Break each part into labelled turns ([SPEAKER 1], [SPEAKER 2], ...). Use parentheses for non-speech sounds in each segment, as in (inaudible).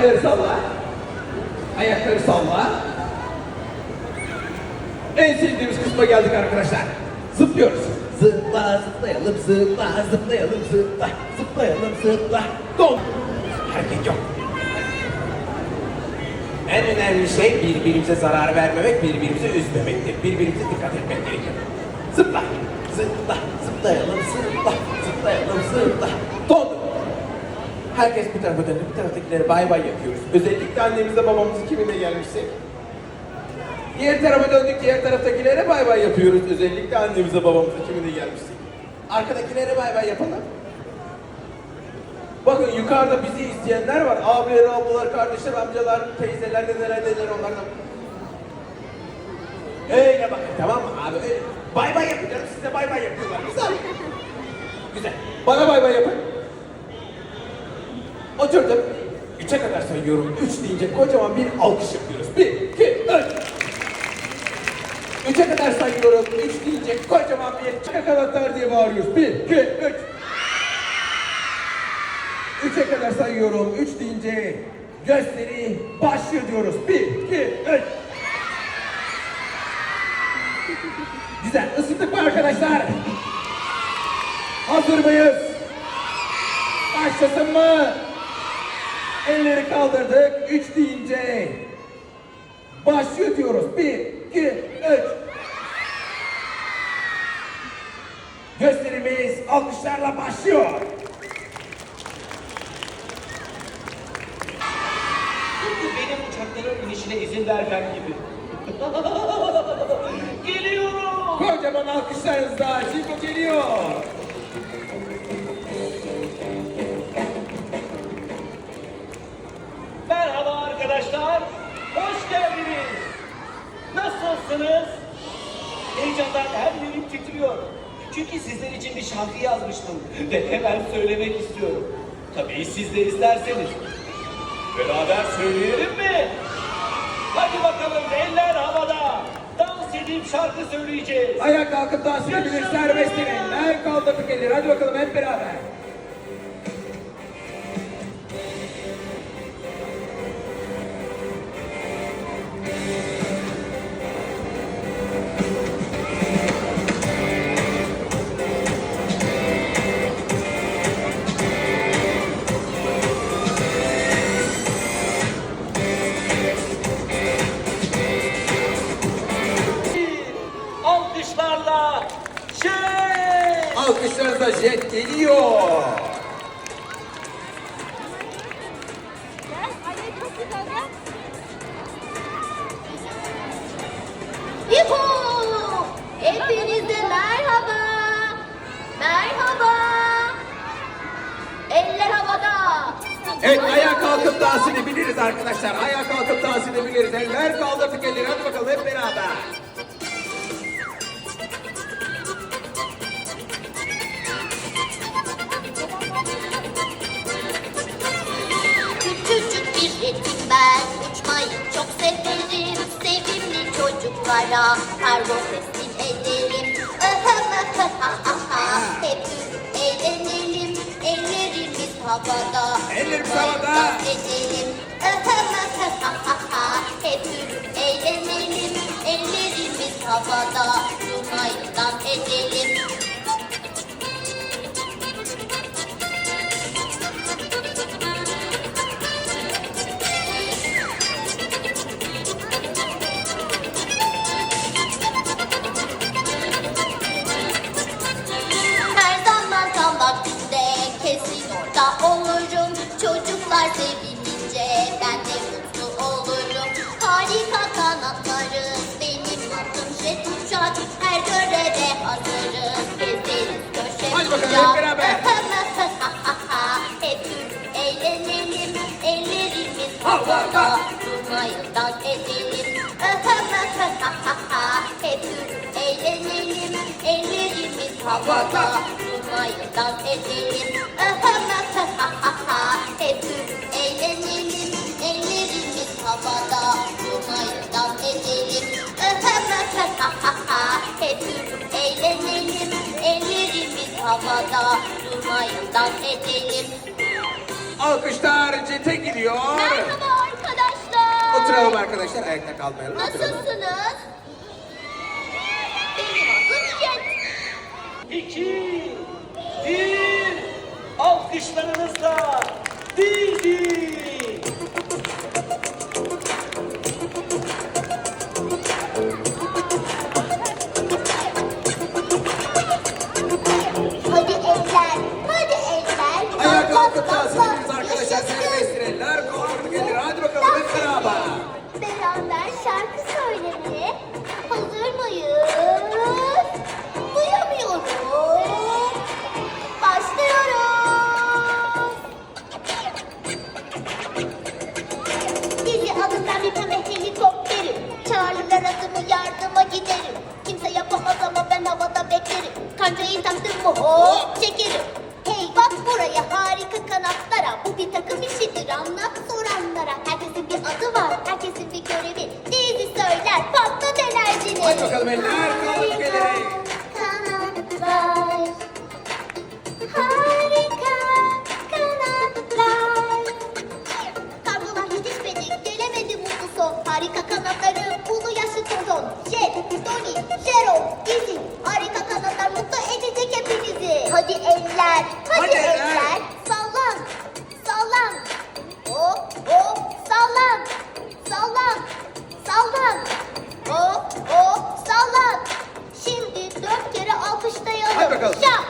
[SPEAKER 1] Elleri salla. Ayakları salla. En sevdiğimiz kısma geldik arkadaşlar. Zıplıyoruz. Zıpla zıplayalım zıpla zıplayalım zıpla zıplayalım zıpla. Don. Hareket yok. En önemli şey birbirimize zarar vermemek, birbirimizi üzmemektir. Birbirimize dikkat etmek gerekir. Zıpla, zıpla, zıplayalım, zıpla, zıplayalım, zıpla. Herkes bir tarafa döndü, bir taraftakilere bay bay yapıyoruz. Özellikle annemizle babamızın kiminle gelmişsek. Diğer tarafa döndük, diğer taraftakilere bay bay yapıyoruz. Özellikle annemize babamıza kiminle gelmişsek. Arkadakilere bay bay yapalım. Bakın yukarıda bizi izleyenler var. Abiler, ablalar, kardeşler, amcalar, teyzeler, neler neler onlar da. Öyle bakın tamam mı abi? Öyle. Bay bay yapacağım size bay bay yapıyorlar. Güzel. Güzel. Bana bay bay yapın. Oturdum. Üçe kadar sayıyorum. Üç deyince kocaman bir alkış yapıyoruz. Bir, iki, üç. Üçe kadar sayıyorum. Üç deyince kocaman bir çakalatlar diye bağırıyoruz. Bir, iki, üç. Üçe kadar sayıyorum. Üç deyince gösteri başlıyor diyoruz. Bir, iki, üç. Güzel. Isındık mı arkadaşlar? Hazır mıyız? Başlasın mı? Elleri kaldırdık. Üç deyince başlıyor diyoruz. Bir, iki, üç. Gösterimiz alkışlarla başlıyor.
[SPEAKER 2] Tıpkı benim uçakların inişine izin vermem gibi. (laughs) Geliyorum.
[SPEAKER 1] Kocaman alkışlarınızla şimdi geliyor.
[SPEAKER 2] Arkadaşlar. Hoş geldiniz. Nasılsınız? Heyecandan her yerim titriyor. Çünkü sizler için bir şarkı yazmıştım ve hemen söylemek istiyorum. Tabii siz de isterseniz. Beraber söyleyelim mi? Hadi bakalım eller havada. Dans edip şarkı söyleyeceğiz.
[SPEAKER 1] Ayağa kalkıp dans edebilir serbest deneyin. El kaldırdık elleri. Hadi bakalım hep beraber.
[SPEAKER 3] Yuhu! Hepinize merhaba. Merhaba. Eller havada.
[SPEAKER 1] Evet ayağa kalkıp dans edebiliriz arkadaşlar. Ayağa kalkıp dans edebiliriz. Eller kaldırdık elleri. Hadi bakalım hep beraber.
[SPEAKER 3] Çocuklara kargo teslim ederim. (laughs) Hep yürüp eğlenelim. Ellerimiz havada.
[SPEAKER 1] Ellerimiz havada.
[SPEAKER 3] edelim. (laughs) Hep yürüp eğlenelim. Ellerimiz havada. Durmayı dans edelim.
[SPEAKER 1] Hadi bakalım, hep beraber. (laughs)
[SPEAKER 3] Hep yürüp (laughs) (laughs) eğlenelim. Ellerimiz
[SPEAKER 1] Havada.
[SPEAKER 3] havada. Durmayı dans edelim. Hep yürüp eğlenelim. Ellerimiz havada. Durmayı dans edelim. Hep yürüp eğlenelim. Ellerimiz havada. Durmayı dans edelim. Hep yürüp eğlenelim. Havada. Durmayı dans edelim.
[SPEAKER 1] Alkışlar jete gidiyor.
[SPEAKER 3] Merhaba
[SPEAKER 1] Oturalım arkadaşlar. Ayakta kalmayalım. Oturalım.
[SPEAKER 3] Nasılsınız? Benim adım Jet.
[SPEAKER 2] İki, bir, alkışlarınızla Dizi.
[SPEAKER 3] Anlat soranlara. Herkesin bir adı var, herkesin bir görevi. Dizi söyler patlat enerjini.
[SPEAKER 1] Hadi bakalım eller koğuşu gelir.
[SPEAKER 3] Kanatlar. Harika kanatlar. Kargolar yetişmedi, gelemedi mutlu son. Harika kanatları, Bisa.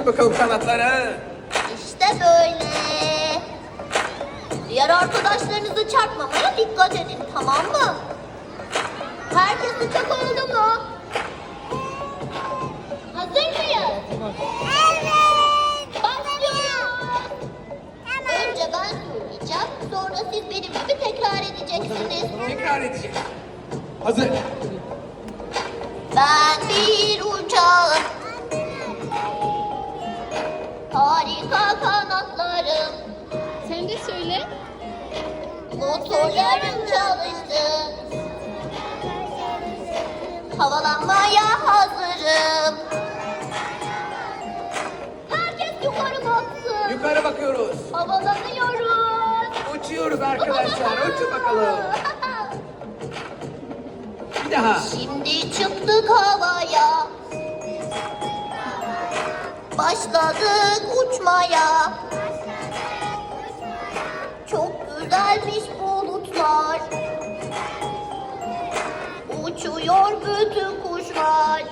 [SPEAKER 1] Açın bakalım kanatları.
[SPEAKER 3] İşte böyle. Diğer arkadaşlarınızı çarpmamaya dikkat edin tamam mı? Herkes uçak oldu mu? Hazır mıyız? Evet. Başlıyoruz. Önce ben söyleyeceğim, sonra siz benim gibi tekrar edeceksiniz.
[SPEAKER 1] Tekrar edeceğiz. Hazır.
[SPEAKER 3] Ben bir uçağım. Motorlarım çalıştı. Havalanmaya hazırım. Herkes yukarı baksın.
[SPEAKER 1] Yukarı bakıyoruz.
[SPEAKER 3] Havalanıyoruz.
[SPEAKER 1] Uçuyoruz arkadaşlar. Uçun bakalım. Bir daha.
[SPEAKER 3] Şimdi çıktık havaya. Başladık uçmaya. Bulutlar. Uçuyor bütün kuşlar.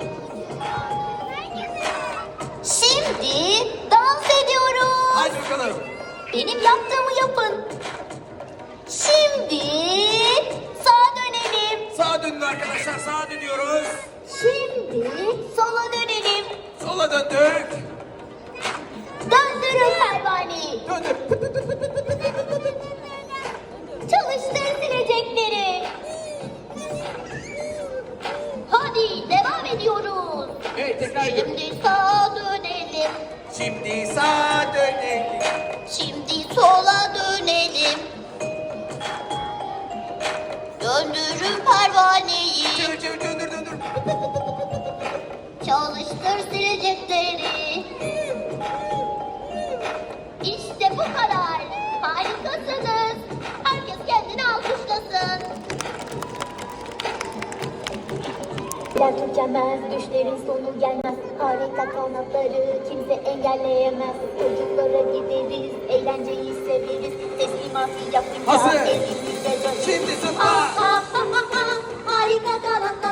[SPEAKER 3] Şimdi dans ediyoruz.
[SPEAKER 1] Hadi bakalım.
[SPEAKER 3] Benim yaptığımı yapın. Şimdi sağa dönelim.
[SPEAKER 1] Sağa dönün arkadaşlar. Sağa dönüyoruz.
[SPEAKER 3] Şimdi sola dönelim.
[SPEAKER 1] Sola döndük.
[SPEAKER 3] Çalıştır silecekleri. İşte bu kadar. Harikasınız. Herkes kendini alkışlasın.
[SPEAKER 4] Dert tükenmez, düşlerin sonu gelmez Harika kanatları kimse engelleyemez Çocuklara gideriz, eğlenceyi severiz Teslimatı yapınca
[SPEAKER 1] Hazır.
[SPEAKER 4] evimize döneriz
[SPEAKER 1] Şimdi zıpla.
[SPEAKER 3] Ah, ah, ah, ah, ah. Harika kanatlar